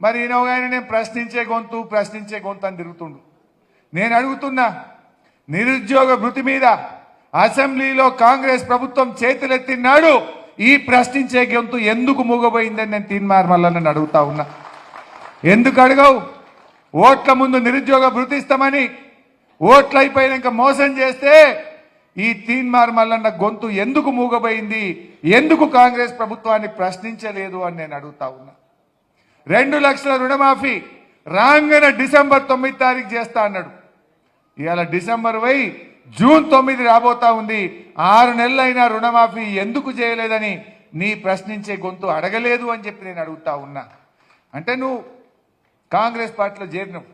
మరి ఈయన ఒక ఆయన నేను ప్రశ్నించే గొంతు ప్రశ్నించే గొంతు అని తిరుగుతుండు. నేను అడుగుతున్నా నిరుద్యోగ భృతి మీద అసెంబ్లీలో కాంగ్రెస్ ప్రభుత్వం చేతులెత్తినాడు ఈ ప్రశ్నించే గొంతు ఎందుకు మూగబోయిందని నేను తీన్మార్ మల్లన్నని అడుగుతా ఉన్నా. ఎందుకు అడగవు? ఓట్ల ముందు నిరుద్యోగ భృతి ఇస్తామని ఓట్లు అయిపోయినాక మోసం చేస్తే ఈ తీన్మార్ మల్లన్న గొంతు ఎందుకు మూగబోయింది? ఎందుకు కాంగ్రెస్ ప్రభుత్వాన్ని ప్రశ్నించలేదు అని నేను అడుగుతా ఉన్నా. రెండు లక్షల రుణమాఫీ. రాగానే డిసెంబర్ తొమ్మిది తారీఖు చేస్తా అన్నాడు. ఇవాళ డిసెంబర్ పోయి జూన్ తొమ్మిది రాబోతా ఉంది. ఆరు నెలలైనా రుణమాఫీ ఎందుకు చేయలేదని నీ ప్రశ్నించే గొంతు అడగలేదు అని చెప్పి నేను అడుగుతా ఉన్నా. అంటే నువ్వు కాంగ్రెస్ పార్టీలో చేరినావు.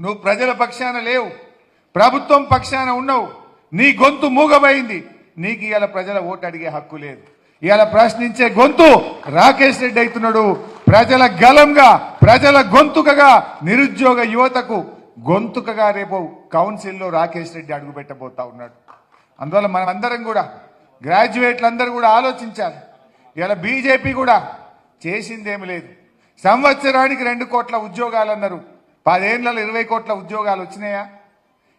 నువ్వు ప్రజల పక్షాన లేవు. ప్రభుత్వం పక్షాన ఉన్నావు. నీ గొంతు మూగబోయింది నీకు ఇవాళ ప్రజల ఓటు అడిగే హక్కు లేదు. ఇవాళ ప్రశ్నించే గొంతు రాకేష్ రెడ్డి అవుతున్నాడు. ప్రజల గలంగా ప్రజల గొంతుకగా నిరుద్యోగ యువతకు గొంతుకగా రేపు కౌన్సిల్లో రాకేష్ రెడ్డి అడుగుపెట్టబోతా ఉన్నాడు. అందువల్ల మనం అందరం కూడా గ్రాడ్యుయేట్లు అందరూ కూడా ఆలోచించాలి. ఇలా బీజేపీ కూడా చేసిందేమి లేదు. సంవత్సరానికి రెండు కోట్ల ఉద్యోగాలు అన్నారు పదేళ్ళలో ఇరవై కోట్ల ఉద్యోగాలు వచ్చినాయా?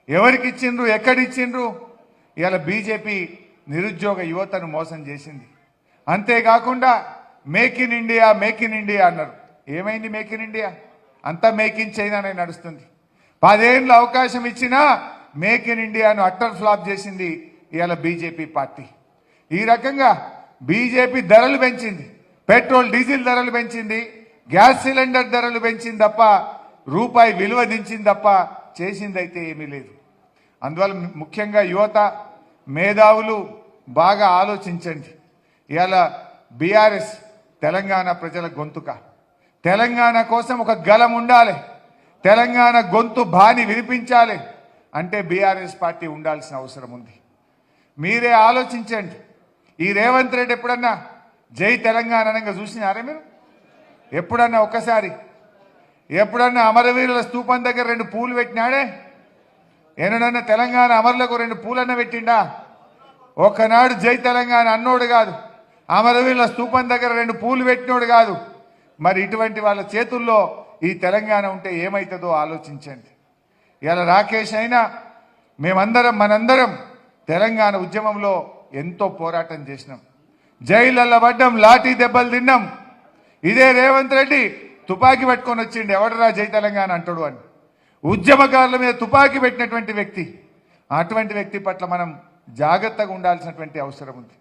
ఎవరికి ఇచ్చిండ్రు ఎక్కడిచ్చిండ్రు? ఇలా బీజేపీ నిరుద్యోగ యువతను మోసం చేసింది. అంతేకాకుండా make in India make in India అన్నారు. ఏమైంది మేక్ ఇన్ ఇండియా? అంతా మేక్ ఇన్ చైనానే నడుస్తుంది. పదేళ్ళు అవకాశం ఇచ్చినా మేక్ ఇన్ ఇండియాను అట్టర్ ఫ్లాప్ చేసింది ఇవాళ బీజేపీ పార్టీ. ఈ రకంగా బీజేపీ ధరలు పెంచింది. పెట్రోల్ డీజిల్ ధరలు పెంచింది. గ్యాస్ సిలిండర్ ధరలు పెంచింది తప్ప రూపాయి విలువ దించింది తప్ప చేసిందైతే ఏమీ లేదు. అందువల్ల ముఖ్యంగా యువత మేధావులు బాగా ఆలోచించండి. ఇవాళ బీఆర్ఎస్ తెలంగాణ ప్రజల గొంతుక. తెలంగాణ కోసం ఒక గలం ఉండాలి. తెలంగాణ గొంతు బాని వినిపించాలి అంటే బీఆర్ఎస్ పార్టీ ఉండాల్సిన అవసరం ఉంది. మీరే ఆలోచించండి. ఈ రేవంత్ రెడ్డి ఎప్పుడన్నా జై తెలంగాణ అనగా చూసినారా మీరు? ఎప్పుడన్నా ఒక్కసారి? ఎప్పుడన్నా అమరవీరుల స్తూపం దగ్గర రెండు పూలు పెట్టినాడే? ఎన్నడన్నా తెలంగాణ అమరులకు రెండు పూలన్న పెట్టిండా? ఒకనాడు జై తెలంగాణ అన్నోడు కాదు. అమరవీళ్ళ స్తూపం దగ్గర రెండు పూలు పెట్టినోడు కాదు. మరి ఇటువంటి వాళ్ళ చేతుల్లో ఈ తెలంగాణ ఉంటే ఏమవుతుందో ఆలోచించండి. ఇలా రాకేష్ అయినా మేమందరం మనందరం తెలంగాణ ఉద్యమంలో ఎంతో పోరాటం చేసినాం. జైళ్ళల్లో పడ్డం లాఠీ దెబ్బలు తిన్నాం. ఇదే రేవంత్ రెడ్డి తుపాకీ పట్టుకొని వచ్చిండు. ఎవడరా జై తెలంగాణ అంటాడు అని. ఉద్యమకారుల మీద తుపాకీ పెట్టినటువంటి వ్యక్తి. అటువంటి వ్యక్తి పట్ల మనం జాగ్రత్తగా ఉండాల్సినటువంటి అవసరం ఉంది.